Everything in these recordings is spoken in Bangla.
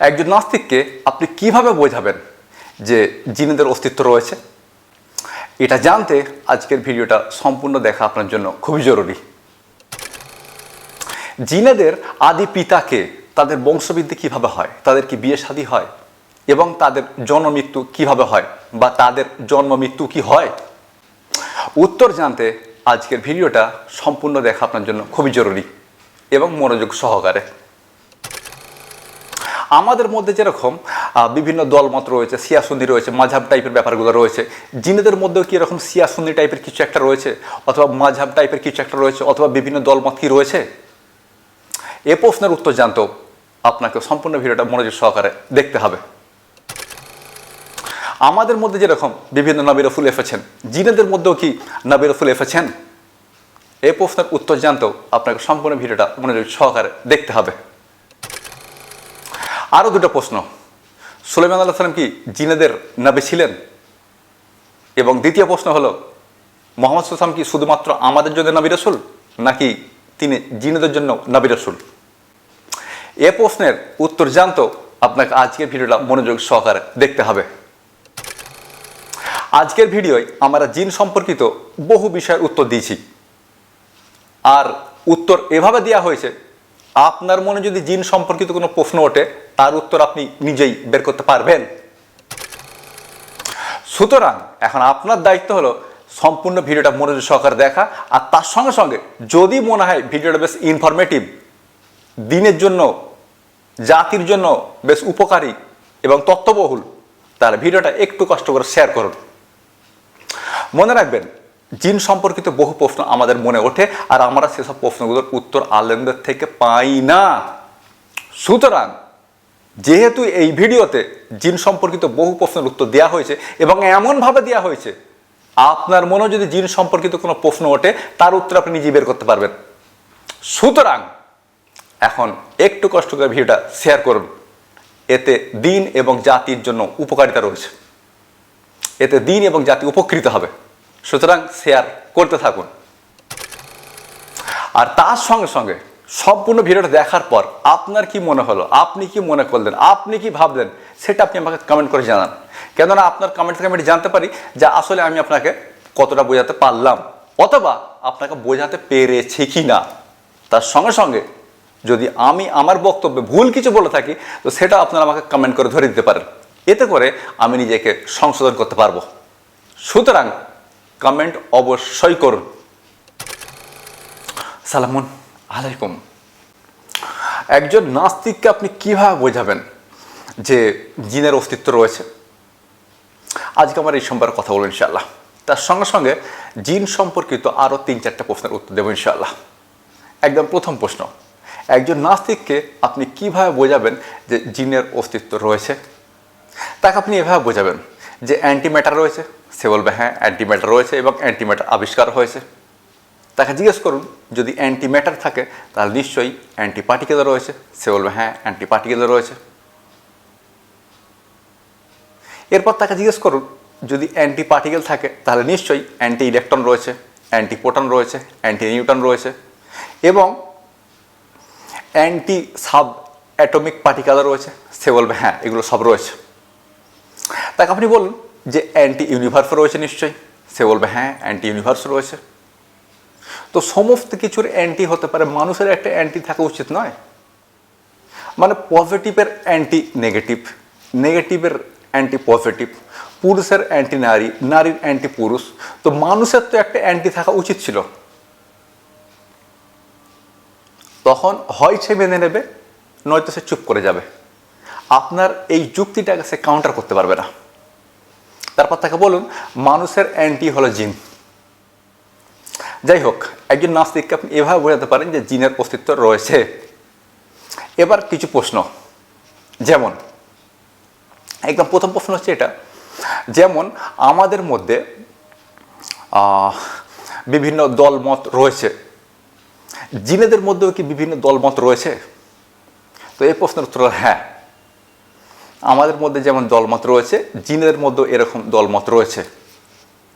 একজন নাস্তিককে আপনি কীভাবে বোঝাবেন যে জিনেদের অস্তিত্ব রয়েছে? এটা জানতে আজকের ভিডিওটা সম্পূর্ণ দেখা আপনার জন্য খুবই জরুরি। জিনেদের আদি পিতাকে তাদের বংশবৃদ্ধি কীভাবে হয়? তাদের কি বিয়ে শাদী হয়? এবং তাদের জন্ম মৃত্যু কীভাবে হয়? বা তাদের জন্ম মৃত্যু কি হয়? উত্তর জানতে আজকের ভিডিওটা সম্পূর্ণ দেখা আপনার জন্য খুবই জরুরি এবং মনোযোগ সহকারে। আমাদের মধ্যে যেরকম বিভিন্ন দলমত রয়েছে, সিয়াসুন্দি রয়েছে, মাঝাব টাইপের ব্যাপারগুলো রয়েছে, জিনেদের মধ্যেও কি এরকম টাইপের কিছু একটা রয়েছে? অথবা মাঝাব টাইপের কিছু একটা রয়েছে, অথবা বিভিন্ন দলমত কি রয়েছে? এ প্রশ্নের উত্তর জানতেও আপনাকে সম্পূর্ণ ভিডিওটা মনোযোগ সহকারে দেখতে হবে। আমাদের মধ্যে যেরকম বিভিন্ন নবীর ফুল এসেছেন জিনেদের মধ্যেও কি নবীর ফুল এসেছেন এই প্রশ্নের উত্তর জানতেও আপনাকে সম্পূর্ণ ভিডিওটা মনোযোগ সহকারে দেখতে হবে। আরও দুটো প্রশ্ন। সুলেমান আল্লাহ সালাম কি জিনেদের নবী ছিলেন? এবং দ্বিতীয় প্রশ্ন হলো, মোহাম্মদ সাল্লাম কি শুধুমাত্র আমাদের জন্য নবী রসুল, নাকি তিনি জিনেদের জন্য নবী রসুল? এ প্রশ্নের উত্তর জানতো আপনাকে আজকের ভিডিওটা মনোযোগ সহকারে দেখতে হবে। আজকের ভিডিওয় আমরা জিন সম্পর্কিত বহু বিষয়ের উত্তর দিয়েছি। আর উত্তর এভাবে দেওয়া হয়েছে আপনার মনে যদি জিন সম্পর্কিত কোনো প্রশ্ন ওঠে, তার উত্তর আপনি নিজেই বের করতে পারবেন। সুতরাং এখন আপনার দায়িত্ব হলো সম্পূর্ণ ভিডিওটা মনোযোগ সহকারে দেখা, আর তার সঙ্গে সঙ্গে যদি মনে হয় ভিডিওটা বেশ ইনফরমেটিভ দিনের জন্য, জাতির জন্য বেশ উপকারী এবং তত্ত্ববহুল, তাহলে ভিডিওটা একটু কষ্ট করে শেয়ার করুন। মনে রাখবেন জিন সম্পর্কিত বহু প্রশ্ন আমাদের মনে ওঠে আর আমরা সেসব প্রশ্নগুলোর উত্তর আলেমদের থেকে পাই না। সুতরাং, যেহেতু এই ভিডিওতে জিন সম্পর্কিত বহু প্রশ্নের উত্তর দেওয়া হয়েছে এবং এমনভাবে দেওয়া হয়েছে, আপনার মনে যদি জিন সম্পর্কিত কোনো প্রশ্ন ওঠে, তার উত্তর আপনি নিজেই বের করতে পারবেন। সুতরাং, এখন একটু কষ্ট করে ভিডিওটা শেয়ার করুন। এতে দিন এবং জাতির জন্য উপকারিতা রয়েছে। এতে দিন এবং জাতি উপকৃত হবে। সুতরাং শেয়ার করতে থাকুন। আর তার সঙ্গে সঙ্গে সম্পূর্ণ ভিডিওটা দেখার পর আপনার কি মনে হলো, আপনি কি মনে করলেন, আপনি কি ভাবলেন, সেটা আপনি আমাকে কমেন্ট করে জানান। কেননা আপনার কমেন্ট থেকে আমি জানতে পারি যে আসলে আমি আপনাকে কতটা বোঝাতে পারলাম, অথবা আপনাকে বোঝাতে পেরেছি কি না তার সঙ্গে সঙ্গে যদি আমি আমার বক্তব্যে ভুল কিছু বলে থাকি, তো সেটা আপনারা আমাকে কমেন্ট করে ধরে দিতে পারেন। এতে করে আমি নিজেকে সংশোধন করতে পারব। সুতরাং কমেন্ট অবশ্যই করুন। সালামুন আলাইকুম। একজন নাস্তিককে আপনি কীভাবে বোঝাবেন যে জিনের অস্তিত্ব রয়েছে? আজকে আমার এই সম্পর্কে কথা বলব ইনশাআল্লাহ। তার সঙ্গে সঙ্গে জিন সম্পর্কিত আরও তিন চারটা প্রশ্নের উত্তর দেবো ইনশাআল্লাহ। একদম প্রথম প্রশ্ন, একজন নাস্তিককে আপনি কীভাবে বোঝাবেন যে জিনের অস্তিত্ব রয়েছে? তাকে আপনি এভাবে বোঝাবেন যে অ্যান্টিম্যাটার রয়েছে সে বলবে হ্যাঁ অ্যান্টিম্যাটার রয়েছে এবং অ্যান্টিম্যাটার আবিষ্কার হয়েছে। তাকে জিজ্ঞেস করুন, যদি অ্যান্টিম্যাটার থাকে, তাহলে নিশ্চয়ই অ্যান্টিপার্টিকেলও রয়েছে। সে বলবে হ্যাঁ অ্যান্টিপার্টিকেলও রয়েছে। এরপর তাকে জিজ্ঞেস করুন, যদি অ্যান্টি পার্টিকেল থাকে, তাহলে নিশ্চয়ই অ্যান্টি ইলেকট্রন রয়েছে অ্যান্টি প্রোটন রয়েছে অ্যান্টি নিউটন রয়েছে এবং অ্যান্টি সাব অ্যাটমিক পার্টিকেলও রয়েছে। সে বলবে হ্যাঁ এগুলো সব রয়েছে। তাকে আপনি বলুন যে অ্যান্টি ইউনিভার্স রয়েছে নিশ্চয়ই। সে বলবে হ্যাঁ অ্যান্টি ইউনিভার্স রয়েছে। তো সমস্ত কিছুর অ্যান্টি হতে পারে, মানুষের একটা অ্যান্টি থাকা উচিত নয়। মানে পজিটিভের অ্যান্টি নেগেটিভ নেগেটিভের অ্যান্টি পজিটিভ পুরুষের অ্যান্টি নারী নারীর অ্যান্টি পুরুষ তো মানুষের তো একটা অ্যান্টি থাকা উচিত ছিল। তখন হয় সে মেনে নেবে, নয়তো সে চুপ করে যাবে। আপনার এই যুক্তিটাকে সে কাউন্টার করতে পারবে না। তারপর তাকে বলুন, মানুষের অ্যান্টি হলো জিন যাই হোক একজন নাস্তিককে আপনি এভাবে বোঝাতে পারেন যে জিনের অস্তিত্ব রয়েছে। এবার কিছু প্রশ্ন। যেমন, একদম প্রথম প্রশ্ন হচ্ছে এটা। যেমন, আমাদের মধ্যে বিভিন্ন দলমত রয়েছে। জিনেদের মধ্যেও কি বিভিন্ন দলমত রয়েছে? তো এই প্রশ্নের উত্তর হ্যাঁ। আমাদের মধ্যে যেমন দলমত রয়েছে, জিনের মধ্যেও এরকম দলমত রয়েছে।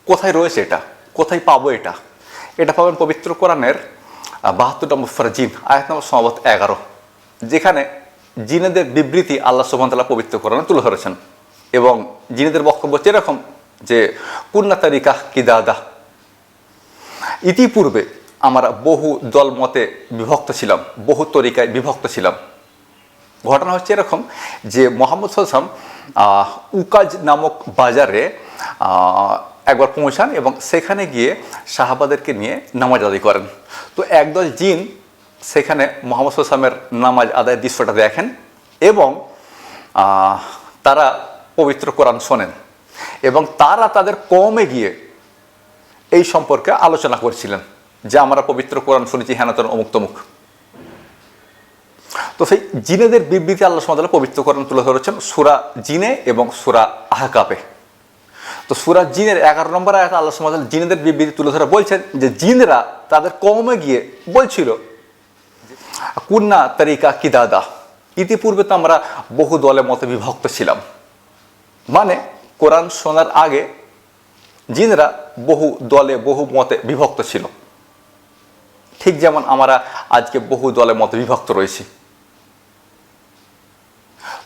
কোথায় রয়েছে এটা? কোথায় পাবো এটা? এটা পাবেন পবিত্র কোরআনের বাহাত্তর নম্বর ফরা জিন, আয়াত নম্বর সম্ভবত এগারো, যেখানে জিনেদের বিবৃতি আল্লাহ সুবহানাহু পবিত্র কোরআনে তুলে ধরেছেন। এবং জিনেদের বক্তব্য হচ্ছে এরকম যে, কুন্না তারিকা কিদাদা। ইতিপূর্বে আমরা বহু দলমতে বিভক্ত ছিলাম, বহু তরিকায় বিভক্ত ছিলাম। ঘটনা হচ্ছে এরকম যে মোহাম্মদ সাল্লাম উকাজ নামক বাজারে একবার পৌঁছান এবং সেখানে গিয়ে সাহাবাদেরকে নিয়ে নামাজ আদায় করেন। তো একদল জিন সেখানে মোহাম্মদ সাল্লামের নামাজ আদায়ের দৃশ্যটা দেখেন এবং তারা পবিত্র কোরআন শোনেন এবং তারা তাদের কমে গিয়ে এই সম্পর্কে আলোচনা করছিলেন যে আমরা পবিত্র কোরআন শুনেছি হেনাতন অমুক তমুক। তো সেই জিনেদের বিবৃতি আল্লাহ সুমাতাল্লাহ পবিত্র কোরআন তুলে ধরেছেন সুরা জিনে এবং সুরা আহকাপে তো সুরা জিনের এগারো নম্বর আয়াত আল্লাহ সুমাতাল জিনেদের বিবৃতি তুলে ধরে বলছেন যে জিনরা তাদের কমে গিয়ে বলছিল, কুন্না তারিকা কিদাদা। ইতিপূর্বে তো আমরা বহু দলের মতে বিভক্ত ছিলাম। মানে কোরআন শোনার আগে জিনরা বহু দলে বহু মতে বিভক্ত ছিল। ঠিক যেমন আমরা আজকে বহু দলের মতে বিভক্ত রয়েছি।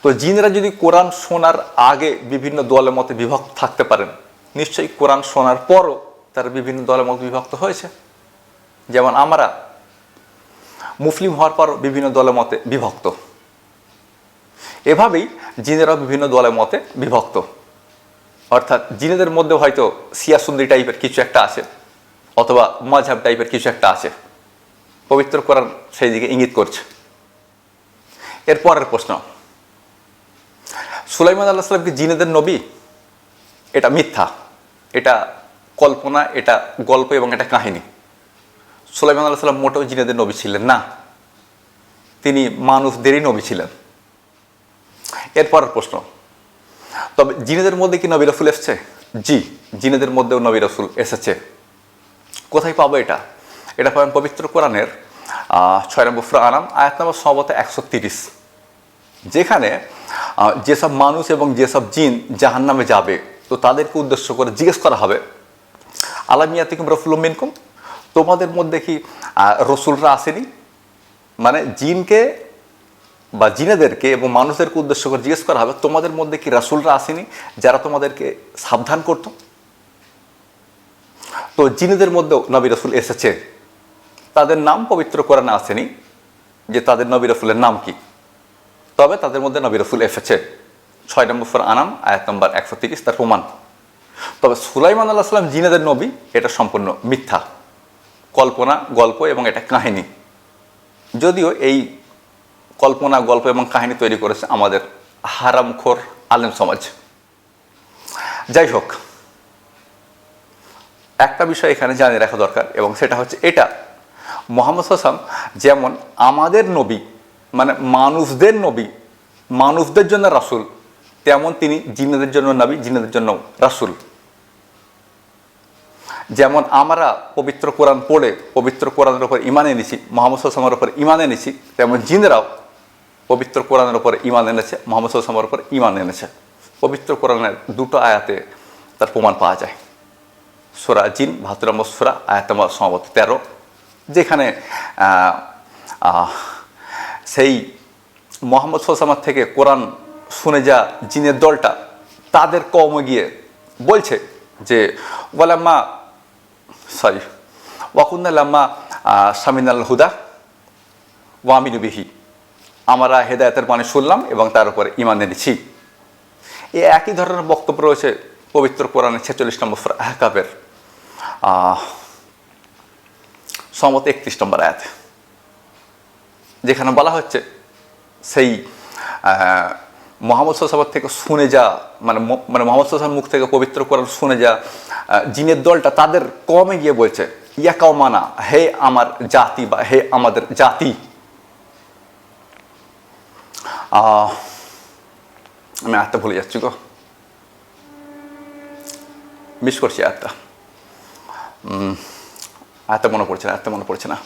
তো জিনরা যদি কোরআন শোনার আগে বিভিন্ন দলের মতে বিভক্ত থাকতে পারেন, নিশ্চয়ই কোরআন শোনার পরও তারা বিভিন্ন দলের মতো বিভক্ত হয়েছে। যেমন আমরা মুসলিম হওয়ার পর বিভিন্ন দলের মতে বিভক্ত। এভাবেই জিনেরাও বিভিন্ন দলের মতে বিভক্ত। অর্থাৎ জিনেদের মধ্যে হয়তো সিয়াসুন্দি টাইপের কিছু একটা আছে, অথবা মাঝহাব টাইপের কিছু একটা আছে। পবিত্র কোরআন সেই দিকে ইঙ্গিত করছে। এর পরের প্রশ্ন। সুলাইমান আল্লাহ সাল্লাম কি জিনেদের নবী, এটা মিথ্যা, এটা কল্পনা, এটা গল্প এবং এটা কাহিনী। সুলাইমান আল্লাহ সাল্লাম মোটেও জিনেদের নবী ছিলেন না। তিনি মানুষদেরই নবী ছিলেন। এরপরের প্রশ্ন, তবে জিনেদের মধ্যে কি নবী রসুল এসছে? জি, জিনেদের মধ্যেও নবী রসুল এসেছে। কোথায় পাবো এটা? এটা পাবেন পবিত্র কোরআনের ছয় নম্বর ফুরা আনাম, আয়াত নম্বর সম্ভবত একশো তিরিশ। যেখানে যেসব মানুষ এবং যেসব জিন জাহান নামে যাবে, তো তাদেরকে উদ্দেশ্য করে জিজ্ঞেস করা হবে আলামিয়াতিকুম রফুল মিনকুম? তোমাদের মধ্যে কি রসুলরা আসেনি? মানে জিনকে বা জিনেদেরকে এবং মানুষদেরকে উদ্দেশ্য করে জিজ্ঞেস করা হবে, তোমাদের মধ্যে কি রাসুলরা আসেনি যারা তোমাদেরকে সাবধান করতো? তো জিনেদের মধ্যেও নবী রসুল এসেছে। তাদের নাম পবিত্র কোরআনে আসেনি যে তাদের নবী রসুলের নাম কি? তবে তাদের মধ্যে নবী রসুল এসেছে। ছয় নম্বর ফর আনাম, আয়াত নম্বর একশো তিরিশ, তার প্রমাণ। তবে সুলাইমান আল্লাহ সাল্লাম জিনেদের নবী, এটা সম্পূর্ণ মিথ্যা। কল্পনা, গল্প এবং এটা কাহিনী। যদিও এই কল্পনা, গল্প এবং কাহিনী তৈরি করেছে আমাদের হারামখোর আলেম সমাজ। যাই হোক, একটা বিষয় এখানে জানিয়ে রাখা দরকার এবং সেটা হচ্ছে এটা। মোহাম্মদ হাসান যেমন আমাদের নবী মানে মানুষদের নবী, মানুষদের জন্য রাসুল, তেমন তিনি জিনেদের জন্য নবী, জিনেদের জন্য রাসুল। যেমন আমরা পবিত্র কোরআন পড়ে, পবিত্র কোরআনের ওপর ইমান এনেছি, মোহাম্মদ সাল্লামের ওপর ইমান এনেছি, তেমন জিনেরাও পবিত্র কোরআনের ওপর ইমান এনেছে, মোহাম্মদ সাল্লামের ওপর ইমান এনেছে। পবিত্র কোরআনের দুটো আয়াতে তার প্রমাণ পাওয়া যায়। সোরা জিন নম্বর সোরা, আয়াত নম্বর সম্ভবত তেরো, যেখানে সেই মোহাম্মদ সাল্লামার থেকে কোরআন শুনে যা জিনের দলটা, তাদের কমে গিয়ে বলছে যে, ওয়ালাম্মা, সরি ওয়াকুন্নাল্লাম্মা সামিন আল হুদা ওয়ামিনু বিহি। আমরা হেদায়তের মানে শুনলাম এবং তার উপরে ইমান এনেছি। এ একই ধরনের বক্তব্য রয়েছে পবিত্র কোরআনের ছেচল্লিশ নম্বর আহকাবের সমত একত্রিশ নম্বর আয়াত। যেখানে বলা হচ্ছে সেই মোহাম্মদ সাল্লামের থেকে শুনে যা মানে মানে মোহাম্মদ সাল্লামের মুখ থেকে পবিত্র কোরআন শুনে যা জিনের দলটা তাদের কমে গিয়ে বলছে ইয়া কাউমানা হে আমার জাতি বা হে আমাদের জাতি। আমি আয়াতটা ভুলে যাচ্ছি গো। মিস করছি আয়াতটা। উম, আয়াতটা মনে পড়ছে না আয়াতটা মনে পড়ছে না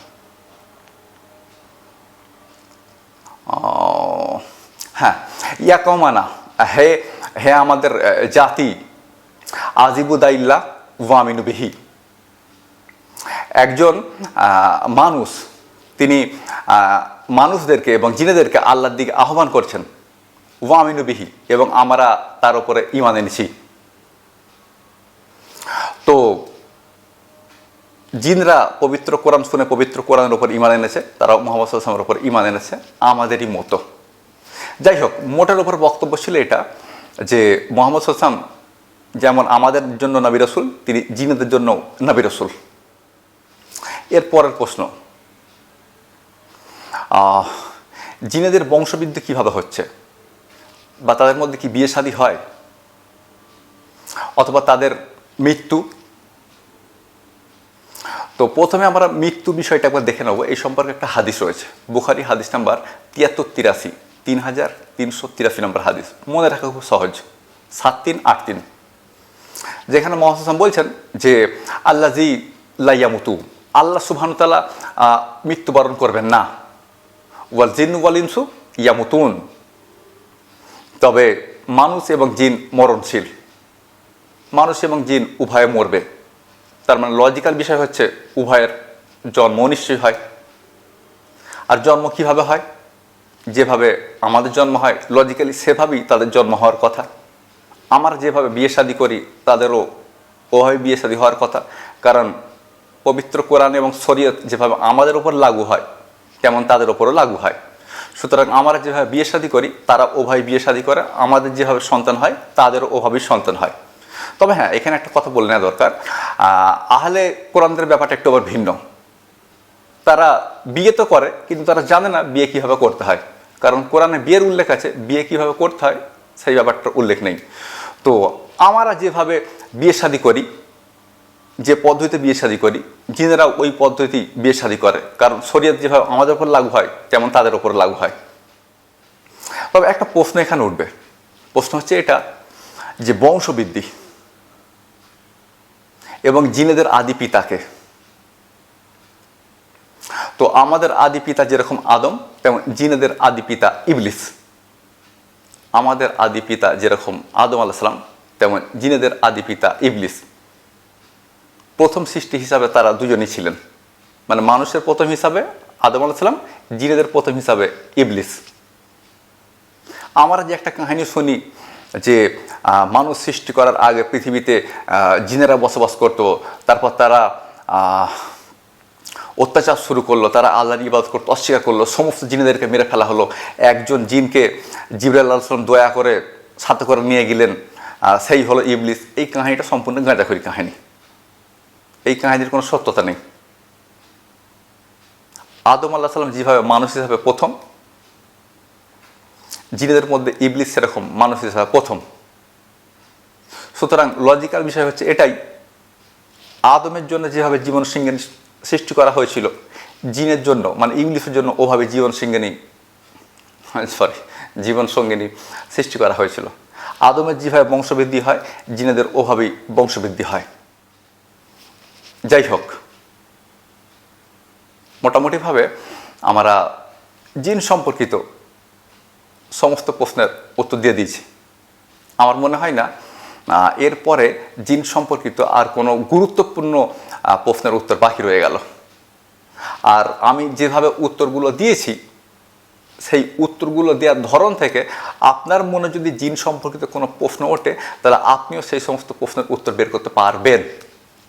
আহ, হ্যাঁ ইয়া কমানা হে হে আমাদের জাতি, আজিবুদাইল্লা ওয়ামিনু বিহি। একজন মানুষ, তিনি মানুষদেরকে এবং জিনেদেরকে আল্লাহর দিকে আহ্বান করছেন, ওয়ামিনু বিহি, এবং আমরা তার উপরে ইমান এনেছি। তো, জিনরা পবিত্র কোরআন শুনে পবিত্র কোরআনের উপর ইমান এনেছে তারা মোহাম্মদ সাল্লামের উপর ইমান এনেছে, আমাদেরই মতো। যাই হোক মোটের উপর বক্তব্য ছিল এটা যে মোহাম্মদ সাল্লাম যেমন আমাদের জন্য নবী রসুল, তিনি জিনেদের জন্য নবী রসুল। এর পরের প্রশ্ন জিনেদের বংশবৃদ্ধি কীভাবে হচ্ছে? বা তাদের মধ্যে কি বিয়ে শাদী হয়? অথবা তাদের মৃত্যু? তো প্রথমে আমরা মৃত্যু বিষয়টা একবার দেখে নেব। এই সম্পর্কে একটা হাদিস রয়েছে। বুখারি হাদিস নাম্বার তিয়াত্তর তিরাশি। তিন হাজার তিনশো তিরাশি নম্বর হাদিস। মনে রাখা খুব সহজ। সাত তিন, আট তিন। যেখানে মহাসাম বলছেন যে আল্লাহ জি লাইয়ামুতু আল্লাহ সুবহানুতালা মৃত্যুবরণ করবেন না। ওয়াল জিন ওয়াল ইনসু ইয়ামুতুন। তবে মানুষ এবং জিন মরণশীল। মানুষ এবং জিন উভয়ে মরবে। তার মানে লজিক্যাল বিষয় হচ্ছে, উভয়ের জন্ম নিশ্চয়ই হয়। আর জন্ম কীভাবে হয়? যেভাবে আমাদের জন্ম হয় লজিক্যালি সেভাবেই তাদের জন্ম হওয়ার কথা। আমরা যেভাবে বিয়ে শাদী করি, তাদেরও ওভাবে বিয়ে শাদী হওয়ার কথা। কারণ পবিত্র কোরআন এবং শরীয়ত যেভাবে আমাদের উপর লাগু হয়, তেমন তাদের উপরও লাগু হয়। সুতরাং আমরা যেভাবে বিয়ে শাদী করি, তারা ওভাবে বিয়ে শাদী করে, আমাদের যেভাবে সন্তান হয়, তাদেরও ওভাবেই সন্তান হয়। তবে হ্যাঁ এখানে একটা কথা বলে নেওয়া দরকার। আহলে কোরআনদের ব্যাপারটা একটু আবার ভিন্ন। তারা বিয়ে তো করে, কিন্তু তারা জানে না বিয়ে কীভাবে করতে হয়। কারণ কোরআনে বিয়ের উল্লেখ আছে, বিয়ে কীভাবে করতে হয়, সেই ব্যাপারটার উল্লেখ নেই। তো আমরা যেভাবে বিয়ে শাদী করি, যে পদ্ধতিতে বিয়ে শাদী করি, জিনেরা ওই পদ্ধতি বিয়ে শাদী করে। কারণ শরীয়ত যেভাবে আমাদের উপর লাগু হয়, তেমন তাদের উপর লাগু হয়। তবে একটা প্রশ্ন এখানে উঠবে। প্রশ্ন হচ্ছে এটা যে বংশবৃদ্ধি এবং জিনেদের আদি পিতাকে তো আমাদের আদি পিতা যেরকম আদম, তেমন জিনেদের আদি পিতা ইবলিস। আমাদের আদি পিতা যেরকম আদম আলাহিসাম তেমন জিনেদের আদি পিতা ইবলিস। প্রথম সৃষ্টি হিসাবে তারা দুজনই ছিলেন। মানে মানুষের প্রথম হিসাবে আদম আলাহিসাম জিনেদের প্রথম হিসাবে ইবলিস। আমরা যে একটা কাহিনী শুনি যে মানুষ সৃষ্টি করার আগে পৃথিবীতে জিনেরা বসবাস করতো, তারপর তারা অত্যাচার শুরু করল, তারা আল্লাহর ইবাদত করতে অস্বীকার করল, সমস্ত জিনেদেরকে মেরে ফেলা হলো। একজন জিনকে জিবরাল আলাইসালাম দয়া করে সাথে করে নিয়ে গেলেন সেই হলো ইবলিস। এই কাহিনীটা সম্পূর্ণ গাঁজাখড়ি কাহিনী। এই কাহিনীর কোনো সত্যতা নেই। আদম আল্লাহ সাল্লাম যেভাবে মানুষ হিসাবে প্রথম, জিনেদের মধ্যে ইবলিস সেরকম মানুষ হিসাবে প্রথম। সুতরাং লজিক্যাল বিষয় হচ্ছে এটাই। আদমের জন্য যেভাবে জীবন সিংহানি সৃষ্টি করা হয়েছিল। জিনের জন্য মানে ইংলিশের জন্য ওভাবে জীবন সিংহানি সরি জীবন সঙ্গিনী সৃষ্টি করা হয়েছিল। আদমের যেভাবে বংশবৃদ্ধি হয়, জিনেদের ওভাবেই বংশবৃদ্ধি হয়। যাই হোক, মোটামুটিভাবে আমরা জিন সম্পর্কিত সমস্ত প্রশ্নের উত্তর দিয়ে দিয়েছি। আমার মনে হয় না এরপরে জিন সম্পর্কিত আর কোনো গুরুত্বপূর্ণ প্রশ্নের উত্তর বাকি রয়ে গেল। আর আমি যেভাবে উত্তরগুলো দিয়েছি, সেই উত্তরগুলো দেওয়ার ধরন থেকে আপনার মনে যদি জিন সম্পর্কিত কোনো প্রশ্ন ওঠে, তাহলে আপনিও সেই সমস্ত প্রশ্নের উত্তর বের করতে পারবেন।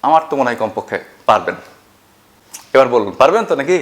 আমার তো মনে হয় কমপক্ষে পারবেন। এবার বলুন, পারবেন তো নাকি?